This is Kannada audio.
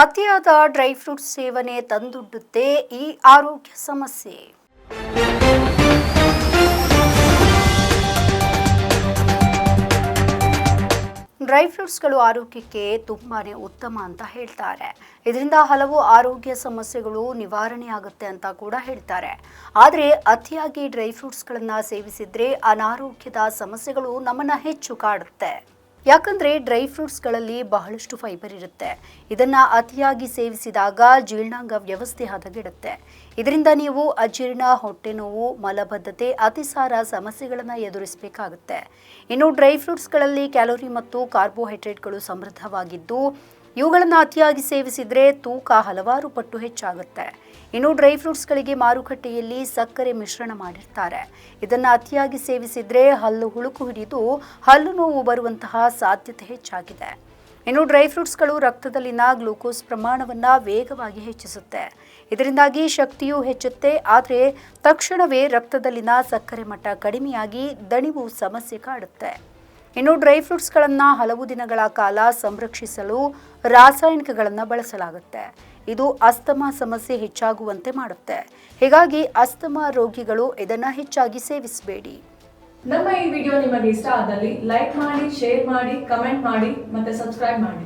ಅತಿಯಾದ ಡ್ರೈ ಫ್ರೂಟ್ಸ್ ಸೇವನೆ ತಂದೊಡ್ಡುತ್ತೆ ಈ ಆರೋಗ್ಯ ಸಮಸ್ಯೆ. ಡ್ರೈ ಫ್ರೂಟ್ಸ್ಗಳು ಆರೋಗ್ಯಕ್ಕೆ ತುಂಬಾನೇ ಉತ್ತಮ ಅಂತ ಹೇಳ್ತಾರೆ. ಇದರಿಂದ ಹಲವು ಆರೋಗ್ಯ ಸಮಸ್ಯೆಗಳು ನಿವಾರಣೆ ಆಗುತ್ತೆ ಅಂತ ಕೂಡ ಹೇಳ್ತಾರೆ. ಆದರೆ ಅತಿಯಾಗಿ ಡ್ರೈ ಫ್ರೂಟ್ಸ್ಗಳನ್ನು ಸೇವಿಸಿದ್ರೆ ಅನಾರೋಗ್ಯದ ಸಮಸ್ಯೆಗಳು ನಮ್ಮನ್ನ ಹೆಚ್ಚು ಕಾಡುತ್ತೆ. ಯಾಕಂದ್ರೆ ಡ್ರೈ ಫ್ರೂಟ್ಸ್ಗಳಲ್ಲಿ ಬಹಳಷ್ಟು ಫೈಬರ್ ಇರುತ್ತೆ. ಇದನ್ನ ಅತಿಯಾಗಿ ಸೇವಿಸಿದಾಗ ಜೀರ್ಣಾಂಗ ವ್ಯವಸ್ಥೆ ಹದಗೆಡುತ್ತೆ. ಇದರಿಂದ ನೀವು ಅಜೀರ್ಣ, ಹೊಟ್ಟೆ ನೋವು, ಮಲಬದ್ಧತೆ, ಅತಿಸಾರ ಸಮಸ್ಯೆಗಳನ್ನು ಎದುರಿಸಬೇಕಾಗುತ್ತೆ. ಇನ್ನು ಡ್ರೈ ಫ್ರೂಟ್ಸ್ಗಳಲ್ಲಿ ಕ್ಯಾಲೋರಿ ಮತ್ತು ಕಾರ್ಬೋಹೈಡ್ರೇಟ್ಗಳು ಸಮೃದ್ಧವಾಗಿದ್ದು ಇವುಗಳನ್ನು ಅತಿಯಾಗಿ ಸೇವಿಸಿದರೆ ತೂಕ ಹಲವಾರು ಪಟ್ಟು ಹೆಚ್ಚಾಗುತ್ತೆ. ಇನ್ನು ಡ್ರೈ ಫ್ರೂಟ್ಸ್ಗಳಿಗೆ ಮಾರುಕಟ್ಟೆಯಲ್ಲಿ ಸಕ್ಕರೆ ಮಿಶ್ರಣ ಮಾಡಿರ್ತಾರೆ. ಇದನ್ನು ಅತಿಯಾಗಿ ಸೇವಿಸಿದರೆ ಹಲ್ಲು ಹುಳುಕು ಹಿಡಿದು ಹಲ್ಲು ನೋವು ಬರುವಂತಹ ಸಾಧ್ಯತೆ ಹೆಚ್ಚಾಗಿದೆ. ಇನ್ನು ಡ್ರೈ ಫ್ರೂಟ್ಸ್ಗಳು ರಕ್ತದಲ್ಲಿನ ಗ್ಲೂಕೋಸ್ ಪ್ರಮಾಣವನ್ನು ವೇಗವಾಗಿ ಹೆಚ್ಚಿಸುತ್ತೆ. ಇದರಿಂದಾಗಿ ಶಕ್ತಿಯೂ ಹೆಚ್ಚುತ್ತೆ. ಆದರೆ ತಕ್ಷಣವೇ ರಕ್ತದಲ್ಲಿನ ಸಕ್ಕರೆ ಮಟ್ಟ ಕಡಿಮೆಯಾಗಿ ದಣಿವು ಸಮಸ್ಯೆ ಕಾಡುತ್ತೆ. ಇನ್ನು ಡ್ರೈ ಫ್ರೂಟ್ಸ್ಗಳನ್ನು ಹಲವು ದಿನಗಳ ಕಾಲ ಸಂರಕ್ಷಿಸಲು ರಾಸಾಯನಿಕಗಳನ್ನು ಬಳಸಲಾಗುತ್ತೆ. ಇದು ಅಸ್ತಮಾ ಸಮಸ್ಯೆ ಹೆಚ್ಚಾಗುವಂತೆ ಮಾಡುತ್ತೆ. ಹೀಗಾಗಿ ಅಸ್ತಮಾ ರೋಗಿಗಳು ಇದನ್ನು ಹೆಚ್ಚಾಗಿ ಸೇವಿಸಬೇಡಿ. ನಮ್ಮ ಈ ವಿಡಿಯೋ ನಿಮಗೆ ಇಷ್ಟ ಆದಲ್ಲಿ ಲೈಕ್ ಮಾಡಿ, ಶೇರ್ ಮಾಡಿ, ಕಮೆಂಟ್ ಮಾಡಿ ಮತ್ತೆ ಸಬ್ಸ್ಕ್ರೈಬ್ ಮಾಡಿ.